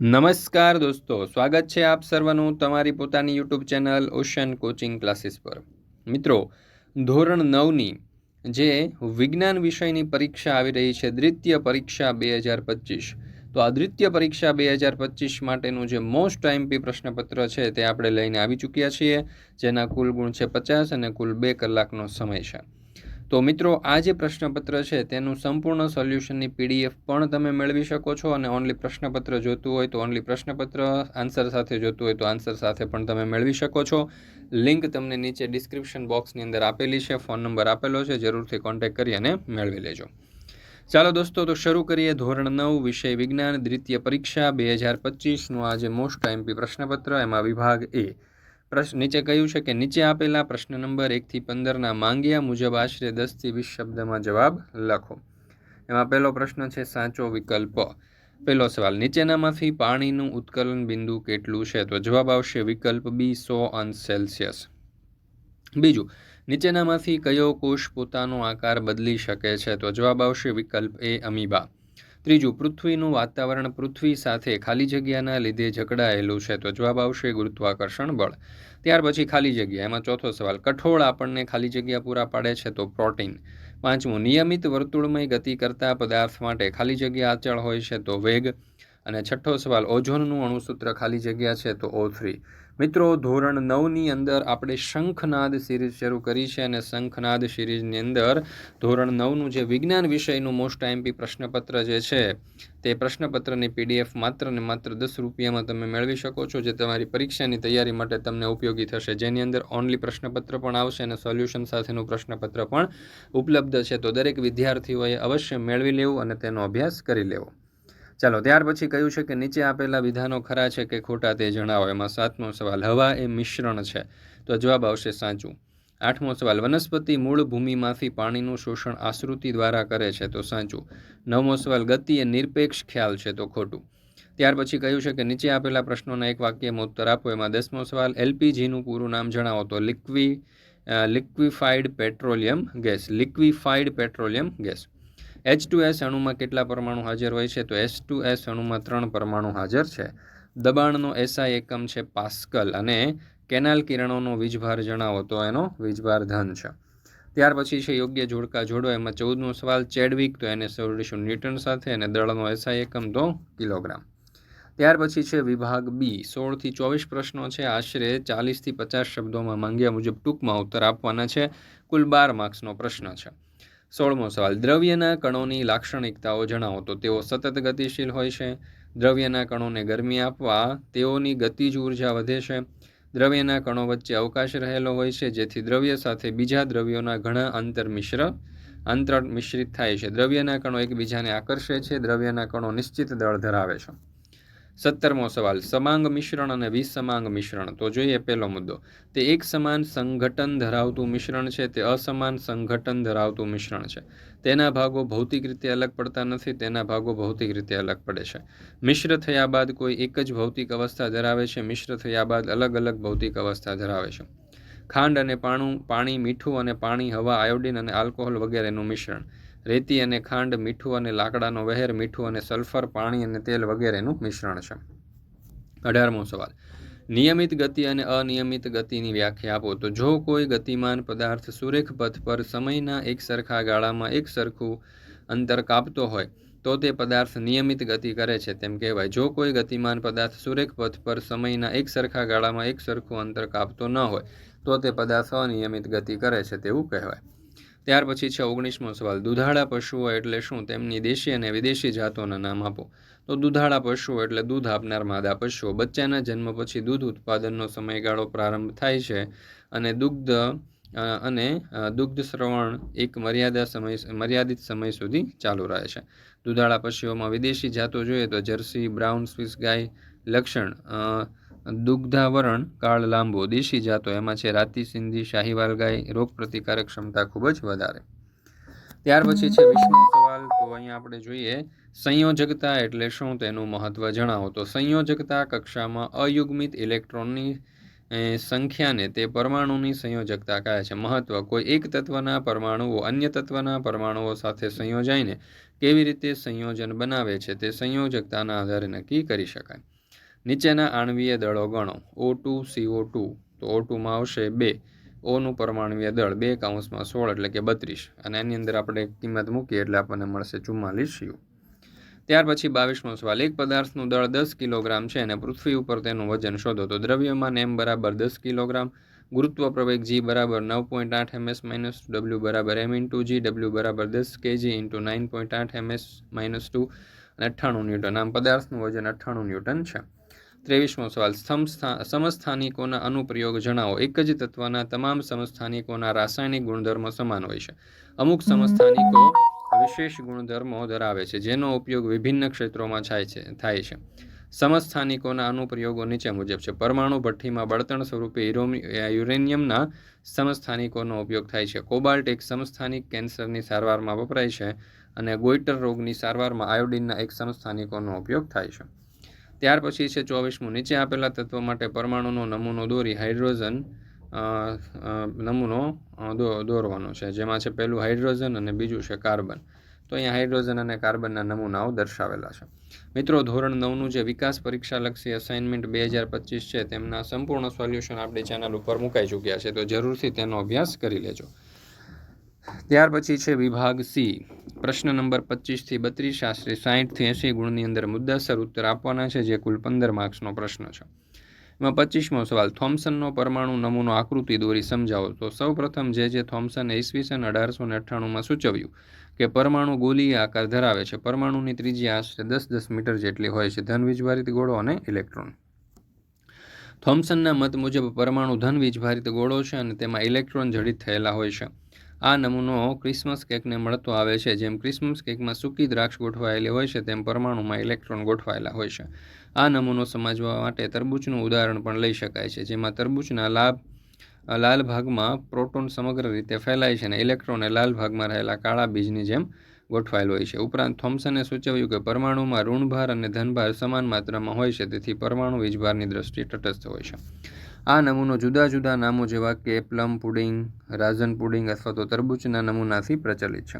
નમસ્કાર દોસ્તો, સ્વાગત છે આપ સર્વનું તમારી પોતાની YouTube channel ocean coaching classes પર. મિત્રો, ધોરણ નવની જે વિજ્ઞાન વિષયની પરીક્ષા આવી રહી છે, દ્વિતીય પરીક્ષા બે હજાર પચીસ. તો આ દ્વિતીય પરીક્ષા બે હજાર પચીસ માટેનું જે મોસ્ટ ટાઈમપી પ્રશ્નપત્ર છે તે આપણે લઈને આવી ચૂક્યા છીએ, જેના કુલ ગુણ છે પચાસ અને કુલ બે કલાકનો સમય છે. તો મિત્રો, આ જે પ્રશ્નપત્ર છે, તેનું સંપૂર્ણ સોલ્યુશનની પીડીએફ પણ તમે મેળવી શકો છો અને ઓનલી પ્રશ્નપત્ર જોતું હોય તો ઓનલી પ્રશ્નપત્ર આન્સર સાથે જોતું હોય તો આન્સર સાથે પણ તમે મેળવી શકો છો. લિંક તમને નીચે ડિસ્ક્રિપ્શન બોક્સની અંદર આપેલી છે ફોન નંબર આપેલો છે, જરૂરથી કોન્ટેક્ટ કરી અને મેળવી લેજો. ચાલો દોસ્તો, તો શરૂ કરીએ ધોરણ નવ, વિષય વિજ્ઞાન, દ્વિતીય પરીક્ષા, બે હજાર પચીસનું આજે મોસ્ટ આઈમ્પી પ્રશ્નપત્ર, એમાં વિભાગ એ. પ્રશ્ન, નીચે કહ્યું છે કે નીચે આપેલા પ્રશ્ન નંબર એકથી પંદરના માંગ્યા મુજબ આશરે દસથી વીસ શબ્દમાં જવાબ લખો. એમાં પહેલો પ્રશ્ન છે, સાચો વિકલ્પ. પહેલો સવાલ, નીચેનામાંથી પાણીનું ઉત્કલન બિંદુ કેટલું છે? તો જવાબ આવશે વિકલ્પ બી, સો અંશ સેલ્સિયસ. બીજું, નીચેનામાંથી કયો કોષ પોતાનો આકાર બદલી શકે છે? તો જવાબ આવશે વિકલ્પ એ, અમીબા. ત્રીજું, પૃથ્વીનું વાતાવરણ પૃથ્વી સાથે ખાલી જગ્યાના લીધે જકડાયેલું છે તો જવાબ આવશે ગુરુત્વાકર્ષણ બળ. ત્યાર પછી ખાલી જગ્યા, એમાં ચોથો સવાલ, કઠોળ આપણને ખાલી જગ્યા પૂરા પાડે છે તો પ્રોટીન. પાંચમું, નિયમિત વર્તુળમય ગતિ કરતા પદાર્થ માટે ખાલી જગ્યા અચળ હોય છે તો વેગ. અને છઠ્ઠો સવાલ, ઓઝોનનું અણુસૂત્ર ખાલી જગ્યા છે તો ઓ થ્રી. મિત્રો, ધોરણ નવની અંદર આપણે શંખનાદ સિરીઝ શરૂ કરી છે અને શંખનાદ સિરીઝની અંદર ધોરણ નવનું જે વિજ્ઞાન વિષયનું મોસ્ટ એમપી પ્રશ્નપત્ર જે છે, તે પ્રશ્નપત્રની પીડીએફ માત્ર ને માત્ર દસ રૂપિયામાં તમે મેળવી શકો છો, જે તમારી પરીક્ષાની તૈયારી માટે તમને ઉપયોગી થશે. જેની અંદર ઓનલી પ્રશ્નપત્ર પણ આવશે અને સોલ્યુશન સાથેનું પ્રશ્નપત્ર પણ ઉપલબ્ધ છે. તો દરેક વિદ્યાર્થીઓએ અવશ્ય મેળવી લેવું અને તેનો અભ્યાસ કરી લેવો. ચાલો, ત્યાર પછી કહ્યું છે કે નીચે આપેલા વિધાનો ખરા છે કે ખોટા તે જણાવો. એમાં સાતમો સવાલ, હવા એ મિશ્રણ છે? તો જવાબ આવશે સાચું. આઠમો સવાલ, વનસ્પતિ મૂળ ભૂમિમાંથી પાણીનું શોષણ આશ્રુતિ દ્વારા કરે છે? તો સાચું. નવમો સવાલ, ગતિ એ નિરપેક્ષ ખ્યાલ છે? તો ખોટું. ત્યાર પછી કહ્યું છે કે નીચે આપેલા પ્રશ્નોના એક વાક્યમાં ઉત્તર આપો. એમાં દસમો સવાલ, એલપીજીનું પૂરું નામ જણાવો. તો લિક્વી liquefied petroleum gas. Liquefied petroleum gas. H two S અણુમાં કેટલા પરમાણુ હાજર હોય છે? તો એચ ટુ એસ અણુમાં ત્રણ પરમાણુ હાજર છે. દબાણનો એસઆઈ એકમ છે પાસ્કલ અને કેનાલ કિરણોનો વીજભાર જણાવો તો એનો વીજભાર ધન છે. ત્યાર પછી છે યોગ્ય જોડકા જોડો. એમાં ચૌદમો સવાલ, ચેડવિક તો એને સોલ્યુશન ન્યૂટન સાથે અને દળનો એસઆઈ એકમ તો કિલોગ્રામ. ત્યાર પછી છે વિભાગ બી સોળથી ચોવીસ પ્રશ્નો છે. આશરે ચાલીસથી પચાસ શબ્દોમાં માંગ્યા મુજબ ટૂંકમાં ઉત્તર આપવાના છે. કુલ બાર માર્ક્સનો પ્રશ્ન છે. સોળમો સવાલ. દ્રવ્યના કણોની લાક્ષણિકતાઓ જણાવો. તો તેઓ સતત ગતિશીલ હોય છે. દ્રવ્યના કણોને ગરમી આપવા તેઓની ગતિજ ઊર્જા વધે છે. દ્રવ્યના કણો વચ્ચે અવકાશ રહેલો હોય છે. જેથી દ્રવ્ય સાથે બીજા દ્રવ્યોના ઘણા આંતરમિશ્ર આંતર મિશ્રિત થાય છે. દ્રવ્યના કણો એકબીજાને આકર્ષે છે. દ્રવ્યના કણો નિશ્ચિત દળ ધરાવે છે. સત્તરમો સવાલ, સમાંગ મિશ્રણ અને વિસમાંગ મિશ્રણ. તો જોઈએ પહેલો મુદ્દો. તે એક સમાન સંઘટન ધરાવતું મિશ્રણ છે, તે અસમાન સંઘટન ધરાવતું મિશ્રણ છે. તેના ભાગો ભૌતિક રીતે અલગ પડતા નથી, તેના ભાગો ભૌતિક રીતે અલગ પડે છે. મિશ્ર થયા બાદ કોઈ એક જ ભૌતિક અવસ્થા ધરાવે છે, મિશ્ર થયા બાદ અલગ અલગ ભૌતિક અવસ્થા ધરાવે છે. ખાંડ અને પાણું, પાણી મીઠું અને પાણી, હવા, આયોડિન અને આલ્કોહોલ વગેરેનું મિશ્રણ. રેતી અને ખાંડ, મીઠું અને લાકડાનો વહેર, મીઠું અને સલ્ફર, પાણી અને તેલ વગેરેનું મિશ્રણ છે. અઢારમો સવાલ. નિયમિત ગતિ અને અનિયમિત ગતિની વ્યાખ્યા આપો. તો જો કોઈ ગતિમાન પદાર્થ સુરેખ પથ પર સમયના એક સરખા ગાળામાં એક સરખું અંતર કાપતો હોય, તો તે પદાર્થ નિયમિત ગતિ કરે છે તેમ કહેવાય. જો કોઈ ગતિમાન પદાર્થ સુરેખ પથ પર સમયના એક સરખા ગાળામાં એક સરખું અંતર કાપતો ન હોય, તો તે પદાર્થ અનિયમિત ગતિ કરે છે તેવું કહેવાય. ત્યાર પછી છે ઓગણીસમો સવાલ. દુધાળા પશુઓ એટલે શું? તેમની દેશી અને વિદેશી જાતોના નામ આપો. તો દુધાળા પશુઓ એટલે દૂધ આપનાર માદા પશુઓ. બચ્ચાના જન્મ પછી દૂધ ઉત્પાદનનો સમયગાળો પ્રારંભ થાય છે અને દુગ્ધ અને દુગ્ધ શ્રવણ એક મર્યાદા સમય, મર્યાદિત સમય સુધી ચાલુ રહે છે. દુધાળા પશુઓમાં વિદેશી જાતો જોઈએ તો જર્સી, બ્રાઉન સ્વિસ ગાય, લક્ષણ દુગ્ધાવરણ કાળ લાંબો દેશી જાતો, એમાં છે રાતી સિંધી શાહીવાલ ગાય રોગ પ્રતિકારક ક્ષમતા ખૂબ જ વધારે. ત્યાર પછી છે વિષ્ણુ સવાલ. તો અહીંયા આપણે જોઈએ, સંયોજકતા એટલે શું તેનું મહત્વ જણાવો? તો સંયોજકતા કક્ષામાં અયુગ્મિત ઇલેક્ટ્રોનની સંખ્યાને તે પરમાણુની સંયોજકતા કહે છે. મહત્વ, કોઈ એક તત્વના પરમાણુઓ અન્ય તત્વના પરમાણુઓ સાથે સંયોજાઈને કેવી રીતે સંયોજન બનાવે છે તે સંયોજકતાના આધારે નક્કી કરી શકાય. નીચેના આણવીય દળો ગણો. ઓ ટુ સીઓ ટુ તો ઓ ટુમાં આવશે બે. ઓનું પરમાણવીય દળ બે કાઉન્સમાં સોળ એટલે કે બત્રીસ. અને એની અંદર આપણે કિંમત મૂકીએ એટલે આપણને મળશે ચુમ્માલીસ યુ ત્યાર પછી બાવીસમો સવાલ. એક પદાર્થનું દળ દસ કિલોગ્રામ છે અને પૃથ્વી ઉપર તેનું વજન શોધો. તો દ્રવ્યમાન એમ બરાબર દસ કિલોગ્રામ, ગુરુત્વ પ્રવેગ જી બરાબર નવ પોઈન્ટ આઠ એમએસ માઇનસ ડબલ્યુ બરાબર એમ ઇન્ટુ જી ડબલ્યુ બરાબર દસ કેજી ઇન્ટુ નાઇન પોઈન્ટ આઠ એમએસ માઇનસ ટુ અને અઠ્ઠાણું ન્યૂટન. આમ પદાર્થનું વજન અઠ્ઠાણું ન્યૂટન છે. ત્રેવીસમો સવાલ. સમસ્થાનિકોના અનુપ્રયોગ જણાવો. એક જ તત્વના તમામ સમસ્થાનિકોના રાસાયણિક ગુણધર્મો સમાન હોય છે. અમુક સમસ્થાનિકો વિશેષ ગુણધર્મો ધરાવે છે, જેનો ઉપયોગ વિભિન્ન ક્ષેત્રોમાં થાય છે થાય છે. સમસ્થાનિકોના અનુપ્રયોગો નીચે મુજબ છે. પરમાણુ ભઠ્ઠીમાં બળતણ સ્વરૂપે યુરેનિયમના સમસ્થાનિકોનો ઉપયોગ થાય છે. કોબાલ્ટ એક સમસ્થાનિક કેન્સરની સારવારમાં વપરાય છે અને ગોઈટર રોગની સારવારમાં આયોડિનના એક સમસ્થાનિકોનો ઉપયોગ થાય છે. ત્યાર પછી છે ચોવીસમું. નીચે આપેલા તત્વ માટે પરમાણુનો નમૂનો દોરી હાઇડ્રોજન નમૂનો દોરવાનો છે. જેમાં છે પહેલું હાઇડ્રોજન અને બીજું છે કાર્બન. તો અહીંયા હાઇડ્રોજન અને કાર્બનના નમૂનાઓ દર્શાવેલા છે. મિત્રો, ધોરણ નવનું જે વિકાસ પરીક્ષાલક્ષી અસાઇનમેન્ટ બે હજાર પચીસ છે, તેમના સંપૂર્ણ સોલ્યુશન આપણી ચેનલ ઉપર મુકાઈ ચૂક્યા છે. તો જરૂરથી તેનો અભ્યાસ કરી લેજો. ત્યાર પછી છે વિભાગ સી. પ્રશ્ન નંબર પચીસથી બત્રીસ, આશરે સાહીઠથી એંસી ગુણની અંદર મુદ્દાસર ઉત્તર આપવાના છે, જે કુલ પંદર માર્ક્સનો પ્રશ્ન છે. એમાં પચીસમો સવાલ, થોમ્સનનો પરમાણુ નમૂનો આકૃતિ દોરી સમજાવો. તો સૌ પ્રથમ જે જે થોમ્સને ઈસવીસન અઢારસો ને અઠ્ઠાણુંમાં સૂચવ્યું કે પરમાણુ ગોલીય આકાર ધરાવે છે. પરમાણુની ત્રીજી આશરે દસ દસ મીટર જેટલી હોય છે ધન વીજભારિત ગોળો અને ઇલેક્ટ્રોન. થોમ્સનના મત મુજબ પરમાણુ ધનવીજભારિત ગોળો છે અને તેમાં ઇલેક્ટ્રોન જડિત થયેલા હોય છે. આ નમૂનો ક્રિસમસ કેકને મળતો આવે છે. જેમ ક્રિસમસ કેકમાં સૂકી દ્રાક્ષ ગોઠવાયેલી હોય છે, તેમ પરમાણુમાં ઇલેક્ટ્રોન ગોઠવાયેલા હોય છે. આ નમૂનો સમજવા માટે તરબૂચનું ઉદાહરણ પણ લઈ શકાય છે, જેમાં તરબૂચના લાભ લાલ ભાગમાં પ્રોટોન સમગ્ર રીતે ફેલાય છે અને ઇલેક્ટ્રોન લાલ ભાગમાં રહેલા કાળા બીજની જેમ ગોઠવાયેલ હોય છે. ઉપરાંત થોમ્સને સૂચવ્યું કે પરમાણુમાં ઋણભાર અને ધનભાર સમાન માત્રામાં હોય છે, તેથી પરમાણુ વીજભારની દ્રષ્ટિએ તટસ્થ હોય છે. આ નમૂનો જુદા જુદા નામો જેવા કે પ્લમ પુડિંગ, રાજન પુડિંગ અથવા તો તરબૂચના નમૂનાથી પ્રચલિત છે.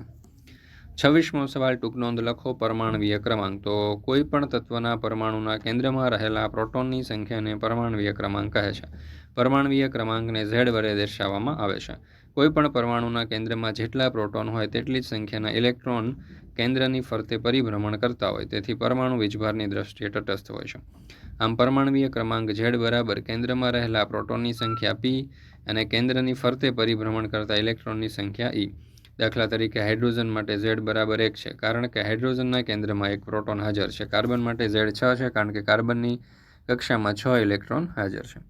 છવ્વીસમો સવાલ ટૂંક નોંધ લખો. પરમાણવીય ક્રમાંક તો કોઈ પણ તત્વના પરમાણુના કેન્દ્રમાં રહેલા પ્રોટોનની સંખ્યાને પરમાણવીય ક્રમાંક કહે છે. પરમાણવીય ક્રમાંકને ઝેડ વડે દર્શાવવામાં આવે છે. કોઈપણ પરમાણુના કેન્દ્રમાં જેટલા પ્રોટોન હોય તેટલી જ સંખ્યાના ઇલેક્ટ્રોન કેન્દ્રની ફરતે પરિભ્રમણ કરતા હોય. તેથી પરમાણુ વીજભારની દ્રષ્ટિએ તટસ્થ હોય છે. આમ પરમાણવીય ક્રમાંક ઝેડ બરાબર કેન્દ્રમાં રહેલા પ્રોટોનની સંખ્યા પી અને કેન્દ્રની ફરતે પરિભ્રમણ કરતા ઇલેક્ટ્રોનની સંખ્યા ઈ દાખલા તરીકે હાઇડ્રોજન માટે ઝેડ બરાબર એક છે, કારણ કે હાઇડ્રોજનના કેન્દ્રમાં એક પ્રોટોન હાજર છે. કાર્બન માટે ઝેડ છ છે, કારણ કે કાર્બનની કક્ષામાં છ ઇલેક્ટ્રોન હાજર છે.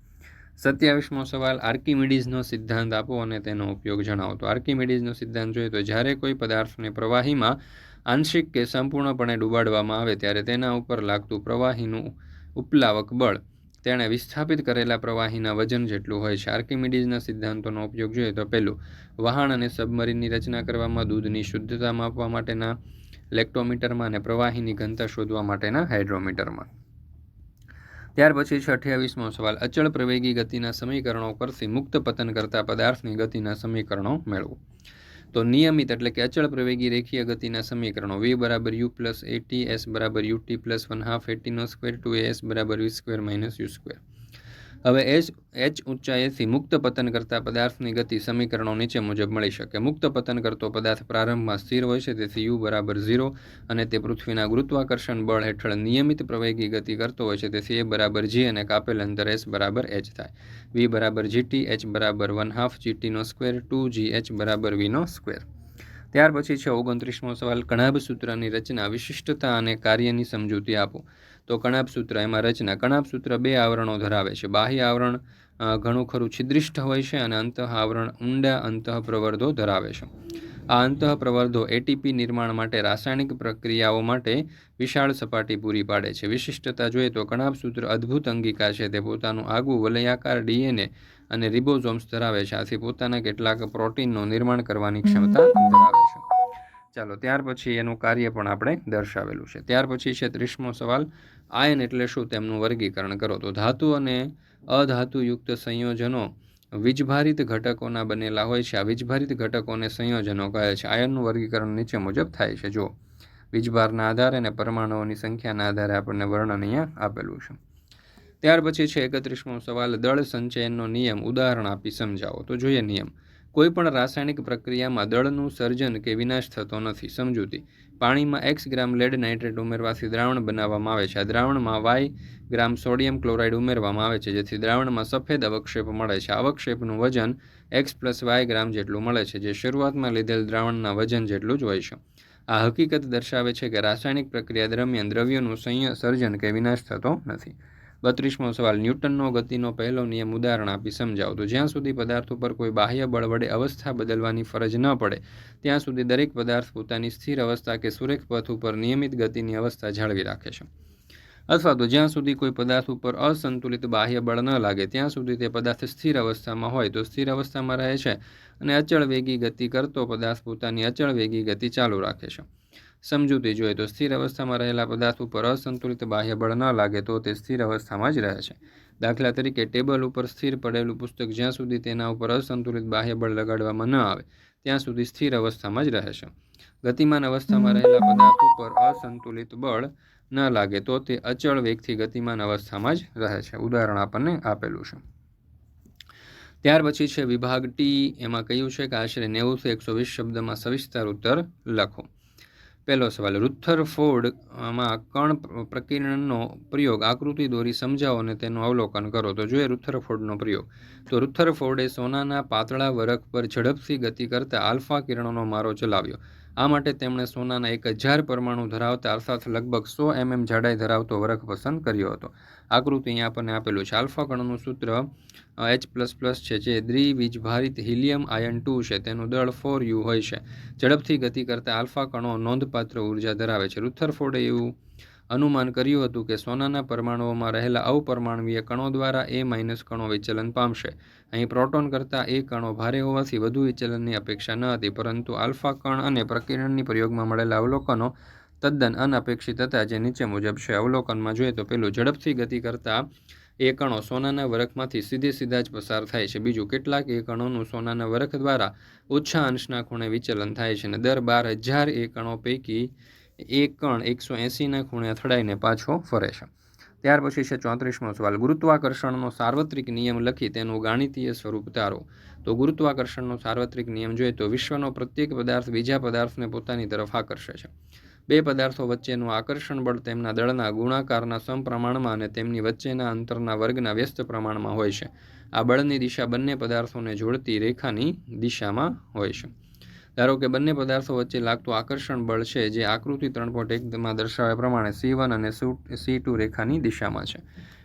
સત્યાવીસમો સવાલ, આર્કિમિડીઝનો સિદ્ધાંત આપો અને તેનો ઉપયોગ જણાવો. તો આર્કિમિડીઝનો સિદ્ધાંત જોઈએ તો જ્યારે કોઈ પદાર્થને પ્રવાહીમાં આંશિક કે સંપૂર્ણપણે ડૂબાડવામાં આવે, ત્યારે તેના ઉપર લાગતું પ્રવાહીનું ઉપલાવક બળ. તેણે વિસ્થાપિત કરેલા પ્રવાહીના વજન જેટલું હોય છે આર્કિમિડીઝના સિદ્ધાંતોનો ઉપયોગ જોઈએ તો પહેલું, વહાણ અને સબમરીનની રચના કરવામાં દૂધની શુદ્ધતા માપવા માટેના લેક્ટોમીટરમાં અને પ્રવાહીની ઘનતા શોધવા માટેના હાઇડ્રોમીટરમાં. ત્યાર પછી છે અઠ્યાવીસમો સવાલ, અચળ પ્રવેગી ગતિના સમીકરણો પરથી મુક્ત પતન કરતા પદાર્થની ગતિના સમીકરણો મેળવો. તો નિયમિત એટલે કે અચળ પ્રવેગી રેખીય ગતિના સમીકરણો વી બરાબર યુ પ્લસ એટી એસ બરાબર U T plus one half એટીનો square two S બરાબર V square minus U square હવે એચ એચ ઊંચાઈથી મુક્ત પતન કરતા પદાર્થની ગતિ સમીકરણો નીચે મુજબ મળી શકે. મુક્ત પતન કરતો પદાર્થ પ્રારંભમાં સ્થિર હોય છે, તેથી યુ બરાબર ઝીરો અને તે પૃથ્વીના ગુરુત્વાકર્ષણ બળ હેઠળ નિયમિત પ્રવેગી ગતિ કરતો હોય છે, તેથી એ બરાબર જી અને કાપેલ અંતર એસ બરાબર એચ થાય. વી બરાબર જીટી એચ બરાબર વન હાફ જીટીનો સ્ક્વેર, ટુ જી, એચ બરાબર વીનો સ્ક્વેર. ત્યાર પછી છે ઓગણત્રીસમો સવાલ. કણાભ સૂત્રની રચના વિશિષ્ટતા અને કાર્યની સમજૂતી આપો. તો કણાપસૂત્ર, એમાં રચના. કણાપસૂત્ર બે આવરણો ધરાવે છે. બાહ્ય આવરણ ઘણું ખરું છિદ્રિષ્ઠ હોય છે અને અંતઃ આવરણ ઊંડા અંતઃ પ્રવર્ધો ધરાવે છે. આ અંતઃ પ્રવર્ધો એટીપી નિર્માણ માટે રાસાયણિક પ્રક્રિયાઓ માટે વિશાળ સપાટી પૂરી પાડે છે. વિશિષ્ટતા જોઈએ તો કણાભ સૂત્ર અદ્ભુત અંગિકા છે. તે પોતાનું આગવું વલયાકાર ડીએનએ અને રિબોઝોમ્સ ધરાવે છે. આથી પોતાના કેટલાક પ્રોટીનનું નિર્માણ કરવાની ક્ષમતા ધરાવે છે. ચાલો, ત્યાર પછી એનું કાર્ય પણ આપણે દર્શાવેલું છે. ત્યાર પછી છે ત્રીસમો સવાલ, આયન એટલે શું? તેમનું વર્ગીકરણ કરો. તો ધાતુ અને અધાતુયુક્ત સંયોજનો વીજભારિત ઘટકોના બનેલા હોય છે. આ વીજભારિત ઘટકોને સંયોજનો કહે છે. આયનનું વર્ગીકરણ નીચે મુજબ થાય છે. જો વીજભારના આધારે અને પરમાણુઓની સંખ્યાના આધારે આપણને વર્ણન અહીંયા આપેલું છે. ત્યાર પછી છે એકત્રીસમો સવાલ, દળ સંચયનનો નિયમ. ઉદાહરણ આપી સમજાવો. તો જોઈએ નિયમ. કોઈ પણ રાસાયણિક પ્રક્રિયામાં દળનું સર્જન કે વિનાશ થતો નથી, સમજૂતી. પાણીમાં એક્સ ગ્રામ લેડ નાઇટ્રેટ ઉમેરવાથી દ્રાવણ બનાવવામાં આવે છે. આ દ્રાવણમાં વાય ગ્રામ સોડિયમ ક્લોરાઇડ ઉમેરવામાં આવે છે, જેથી દ્રાવણમાં સફેદ અવક્ષેપ મળે છે. અવક્ષેપનું વજન એક્સ પ્લસ વાય ગ્રામ જેટલું મળે છે, જે શરૂઆતમાં લીધેલ દ્રાવણના વજન જેટલું જ હોય છે. આ હકીકત દર્શાવે છે કે રાસાયણિક પ્રક્રિયા દરમિયાન દ્રવ્યોનું સંય, સર્જન કે વિનાશ થતો નથી. બત્રીસમો સવાલ, ન્યૂટનનો ગતિનો પહેલો નિયમ ઉદાહરણ આપી સમજાવો. તો જ્યાં સુધી પદાર્થ ઉપર કોઈ બાહ્ય બળ વડે અવસ્થા બદલવાની ફરજ ન પડે, ત્યાં સુધી દરેક પદાર્થ પોતાની સ્થિર અવસ્થા કે સુરેખ પથ ઉપર નિયમિત ગતિની અવસ્થા જાળવી રાખે છે. અથવા તો જ્યાં સુધી કોઈ પદાર્થ ઉપર અસંતુલિત બાહ્ય બળ ન લાગે, ત્યાં સુધી તે પદાર્થ સ્થિર અવસ્થામાં હોય તો સ્થિર અવસ્થામાં રહે છે અને અચળ વેગી ગતિ કરતો પદાર્થ પોતાની અચળ વેગી ગતિ ચાલુ રાખે છે. સમજૂતી જોઈએ તો સ્થિર અવસ્થામાં રહેલા પદાર્થ ઉપર અસંતુલિત બાહ્ય બળ ન લાગે તો તે સ્થિર અવસ્થામાં જ રહે છે. દાખલા તરીકે ટેબલ ઉપર સ્થિર પડેલું પુસ્તક જ્યાં સુધી તેના ઉપર અસંતુલિત બાહ્ય બળ લગાડવામાં ન આવે, ત્યાં સુધી સ્થિર અવસ્થામાં જ રહે છે. ગતિમાન અવસ્થામાં રહેલા પદાર્થ ઉપર અસંતુલિત બળ ન લાગે તો તે અચળ વેગથી ગતિમાન અવસ્થામાં જ રહે છે. ઉદાહરણ આપણને આપેલું છે. ત્યાર પછી છે વિભાગ ટી. એમાં કહ્યું છે કે આશરે નેવુંથી એકસો વીસ શબ્દમાં સવિસ્તાર ઉત્તર લખો. પહેલો સવાલ રુથરફોર્ડ આમાં કણ પ્રકીર્ણનનો પ્રયોગ આકૃતિ દોરી સમજાવો અને તેનું અવલોકન કરો. તો જોઈએ રુથરફોર્ડનો પ્રયોગ. તો રુથરફોર્ડે સોનાના પાતળા વરખ પર ઝડપથી ગતિ કરતા આલ્ફા કિરણોનો મારો ચલાવ્યો. આ માટે તેમણે સોનાના એક હજાર પરમાણુ ધરાવતા અર્થાત લગભગ સો એમએમ જાડાઈ ધરાવતો વરખ પસંદ કર્યો હતો. આકૃતિ અહીંયા આપણને આપેલું છે. આલ્ફા કણનું સૂત્ર એચ પ્લસ પ્લસ છે જે દ્વિવીજભારિત હિલિયમ આયન ટુ છે. તેનું દળ ફોર યુ હોય છે. ઝડપથી ગતિ કરતા આલ્ફા કણો નોંધપાત્ર ઊર્જા ધરાવે છે. રુથરફોર્ડે એવું અનુમાન કર્યું હતું કે સોનાના પરમાણુઓમાં રહેલા અવપરમાણવીય કણો દ્વારા એ માઇનસ કણો વિચલન પામશે. અહીં પ્રોટોન કરતાં એ કણો ભારે હોવાથી વધુ વિચલનની અપેક્ષા ન હતી, પરંતુ આલ્ફા કણ અને પ્રકિરણની પ્રયોગમાં મળેલા અવલોકનો તદ્દન અનપેક્ષિત હતા જે નીચે મુજબ છે. અવલોકનમાં જોઈએ તો પેલું ઝડપથી ગતિ કરતા એ કણો સોનાના વરખમાંથી સીધે સીધા જ પસાર થાય છે. બીજું, કેટલાક એ કણોનું સોનાના વરખ દ્વારા ઓછા અંશના ખૂણે વિચલન થાય છે અને દર બાર હજાર એ કણો પૈકી એક કણ એકસો એંસીના ખૂણે અથડાઈને પાછો ફરે છે. ત્યાર પછી છે ચોત્રીસમો સવાલ. ગુરુત્વાકર્ષણનો સાર્વત્રિક નિયમ લખી તેનું ગાણિતીય સ્વરૂપ તારો તો ગુરુત્વાકર્ષણનો સાર્વત્રિક નિયમ જોઈએ તો વિશ્વનો પ્રત્યેક પદાર્થ બીજા પદાર્થને પોતાની તરફ આકર્ષે છે. બે પદાર્થો વચ્ચેનું આકર્ષણ બળ તેમના દળના ગુણાકારના સમપ્રમાણમાં અને તેમની વચ્ચેના અંતરના વર્ગના વ્યસ્ત પ્રમાણમાં હોય છે. આ બળની દિશા બંને પદાર્થોને જોડતી રેખાની દિશામાં હોય છે. ધારો કે બંને પદાર્થો વચ્ચે લાગતું આકર્ષણ બળ છે, જે આકૃતિ ત્રણ પોઈન્ટ એકમાં દર્શાવ્યા પ્રમાણે સી વન અને સી ટુ રેખાની દિશામાં છે.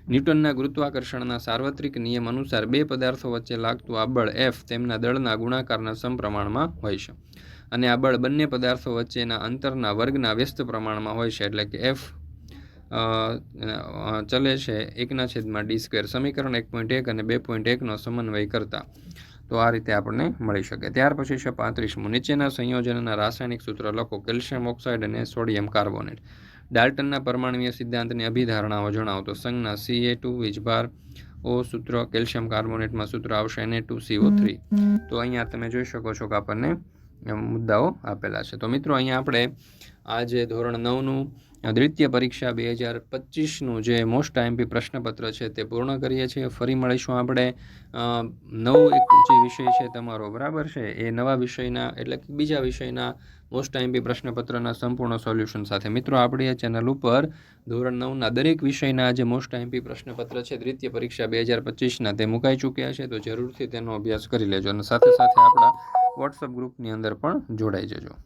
ન્યૂટનના ગુરુત્વાકર્ષણના સાર્વત્રિક નિયમ અનુસાર બે પદાર્થો વચ્ચે લાગતું આ બળ એફ તેમના દળના ગુણાકારના સમપ્રમાણમાં હોય છે. અને આ બળ બંને પદાર્થો વચ્ચેના અંતરના વર્ગના વ્યસ્ત પ્રમાણમાં હોય છે, એટલે કે એફ ચલે છે એકના છેદમાં ડી સ્ક્વેર સમીકરણ એક પોઈન્ટ એક અને બે પોઈન્ટ એકનો સમન્વય કરતા. તો આ રીતે આપણને મળી શકે. ત્યાર પછી છે પાંત્રીસમું. નીચેના સંયોજનના રાસાયણિક સૂત્ર લખો. કેલ્શિયમ ઓક્સાઇડ અને સોડિયમ કાર્બોનેટ. ડાલ્ટનના પરમાણુય સિદ્ધાંતની અભિધારણાઓ જણાવો તો સંજ્ઞા સી એ ટુ વીજભાર ઓ સૂત્ર કેલ્શિયમ કાર્બોનેટમાં સૂત્ર આવશે એને ટુ સીઓ થ્રી તો અહીંયા તમે જોઈ શકો છો કે આપણને મુદ્દાઓ આપેલા છે. તો મિત્રો અહીંયા આપણે આ જે ધોરણ નવનું દ્વિતીય પરીક્ષા બે હજાર પચીસનું જે મોસ્ટ આઈએમપી પ્રશ્નપત્ર છે તે પૂર્ણ કરીએ છીએ. ફરી મળીશું આપણે. નવો એક જે વિષય છે તમારો, બરાબર છે? એ નવા વિષયના, એટલે કે બીજા વિષયના મોસ્ટ આઈએમપી પ્રશ્નપત્રના સંપૂર્ણ સોલ્યુશન સાથે. મિત્રો, આપણી આ ચેનલ ઉપર ધોરણ નવના દરેક વિષયના જે મોસ્ટ આઈએમપી પ્રશ્નપત્ર છે, દ્વિતીય પરીક્ષા બે હજાર પચીસના, તે મુકાઈ ચૂક્યા છે. તો જરૂરથી તેનો અભ્યાસ કરી લેજો અને સાથે સાથે આપણા વોટ્સઅપ ગ્રુપની અંદર પણ જોડાઈ જજો.